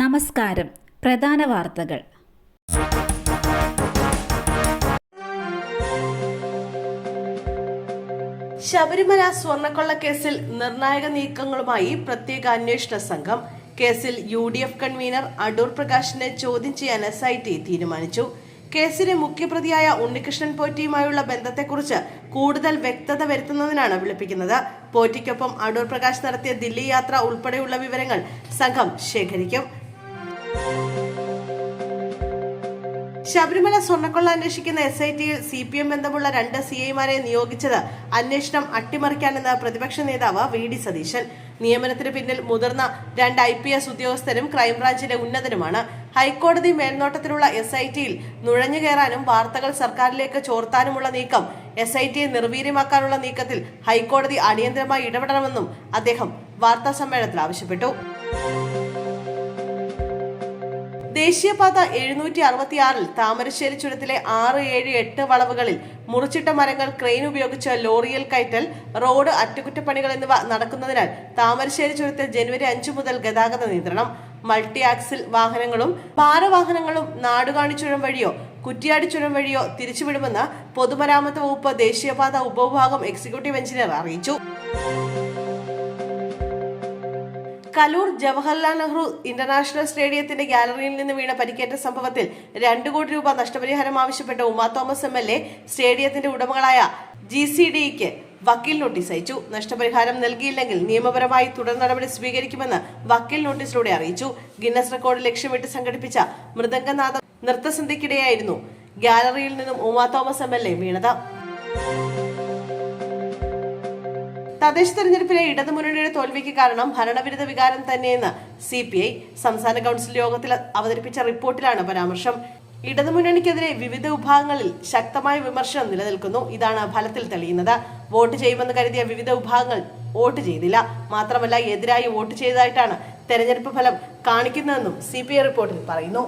നമസ്കാരം. പ്രധാന വാർത്തകൾ. ശബരിമല സ്വർണക്കൊള്ളക്കേസിൽ കേസിൽ നിർണായക നീക്കങ്ങളുമായി പ്രത്യേക അന്വേഷണ സംഘം. കേസിൽ U D F convener Adoor പ്രകാശിനെ ചോദ്യം ചെയ്യാൻ എസ് ഐ ടി തീരുമാനിച്ചു. കേസിലെ മുഖ്യപ്രതിയായ ഉണ്ണികൃഷ്ണൻ പോറ്റിയുമായുള്ള ബന്ധത്തെക്കുറിച്ച് കൂടുതൽ വ്യക്തത വരുത്തുന്നതിനാണ് വിളിപ്പിക്കുന്നത്. പോറ്റിക്കൊപ്പം അടൂർ പ്രകാശ് നടത്തിയ ദില്ലി യാത്ര ഉൾപ്പെടെയുള്ള വിവരങ്ങൾ സംഘം ശേഖരിക്കും. ശബരിമല സ്വർണക്കൊള്ള അന്വേഷിക്കുന്ന എസ് ഐ ടിയിൽ സി പി എം ബന്ധമുള്ള രണ്ട് സി ഐമാരെ നിയോഗിച്ചത് അന്വേഷണം അട്ടിമറിക്കാനെന്ന് പ്രതിപക്ഷ നേതാവ് വി ഡി സതീശൻ. നിയമനത്തിന് പിന്നിൽ മുതിർന്ന രണ്ട് ഐ പി എസ് ഉദ്യോഗസ്ഥരും ക്രൈംബ്രാഞ്ചിലെ ഉന്നതരുമാണ്. ഹൈക്കോടതി മേൽനോട്ടത്തിലുള്ള എസ് ഐ ടിയിൽ നുഴഞ്ഞുകയറാനും വാർത്തകൾ സർക്കാരിലേക്ക് ചോർത്താനുമുള്ള നീക്കം എസ് ഐ ടിയെ നിർവീര്യമാക്കാനുള്ള നീക്കത്തിൽ ഹൈക്കോടതി അടിയന്തരമായി ഇടപെടണമെന്നും അദ്ദേഹം വാർത്താ സമ്മേളനത്തിൽ ആവശ്യപ്പെട്ടു. ദേശീയപാത എഴുന്നൂറ്റി അറുപത്തിയാറിൽ താമരശ്ശേരി ചുരത്തിലെ ആറ് ഏഴ് എട്ട് വളവുകളിൽ മുറിച്ചിട്ട മരങ്ങൾ ക്രെയിൻ ഉപയോഗിച്ച് ലോറിയൽ കയറ്റൽ റോഡ് അറ്റകുറ്റപ്പണികൾ എന്നിവ നടക്കുന്നതിനാൽ താമരശ്ശേരി ചുരത്തിൽ ജനുവരി അഞ്ചു മുതൽ ഗതാഗത നിയന്ത്രണം. മൾട്ടി ആക്സിൽ വാഹനങ്ങളും ഭാരവാഹനങ്ങളും നാടുകാണി ചുരം വഴിയോ കുറ്റിയാടി ചുരം വഴിയോ തിരിച്ചുവിടുമെന്ന് പൊതുമരാമത്ത് വകുപ്പ് ദേശീയപാത ഉപവിഭാഗം എക്സിക്യൂട്ടീവ് എഞ്ചിനീയർ അറിയിച്ചു. കലൂർ ജവഹർലാൽ നെഹ്റു ഇന്റർനാഷണൽ സ്റ്റേഡിയത്തിന്റെ ഗാലറിയിൽ നിന്ന് വീണ പരിക്കേറ്റ സംഭവത്തിൽ രണ്ടു കോടി രൂപ നഷ്ടപരിഹാരം ആവശ്യപ്പെട്ട് Uma Thomas M L A സ്റ്റേഡിയത്തിന്റെ ഉടമകളായ ജി സി ഡിക്ക് വക്കീൽ നോട്ടീസ് അയച്ചു. നഷ്ടപരിഹാരം നൽകിയില്ലെങ്കിൽ നിയമപരമായി തുടർ നടപടി സ്വീകരിക്കുമെന്ന് വക്കീൽ നോട്ടീസിലൂടെ അറിയിച്ചു. ഗിന്നസ് റെക്കോർഡ് ലക്ഷ്യമിട്ട് സംഘടിപ്പിച്ച മൃദംഗനാഥ നൃത്തസന്ധിക്കിടെയായിരുന്നു ഗാലറിയിൽ നിന്നും Uma Thomas M L A വീണത്. തദ്ദേശ തെരഞ്ഞെടുപ്പിലെ ഇടതുമുന്നണിയുടെ തോൽവിക്ക് കാരണം ഭരണവിരുദ്ധ വികാരം തന്നെയെന്ന് സി പി ഐ സംസ്ഥാന കൗൺസിൽ യോഗത്തിൽ അവതരിപ്പിച്ച റിപ്പോർട്ടിലാണ് പരാമർശം. ഇടതുമുന്നണിക്കെതിരെ വിവിധ വിഭാഗങ്ങളിൽ ശക്തമായ വിമർശനം നിലനിൽക്കുന്നു. ഇതാണ് ഫലത്തിൽ തെളിയുന്നത്. വോട്ട് ചെയ്യുമെന്ന് കരുതിയ വിവിധ വിഭാഗങ്ങൾ വോട്ട് ചെയ്തില്ല. മാത്രമല്ല എതിരായി വോട്ട് ചെയ്തതായിട്ടാണ് തെരഞ്ഞെടുപ്പ് ഫലം കാണിക്കുന്നതെന്നും സി റിപ്പോർട്ടിൽ പറയുന്നു.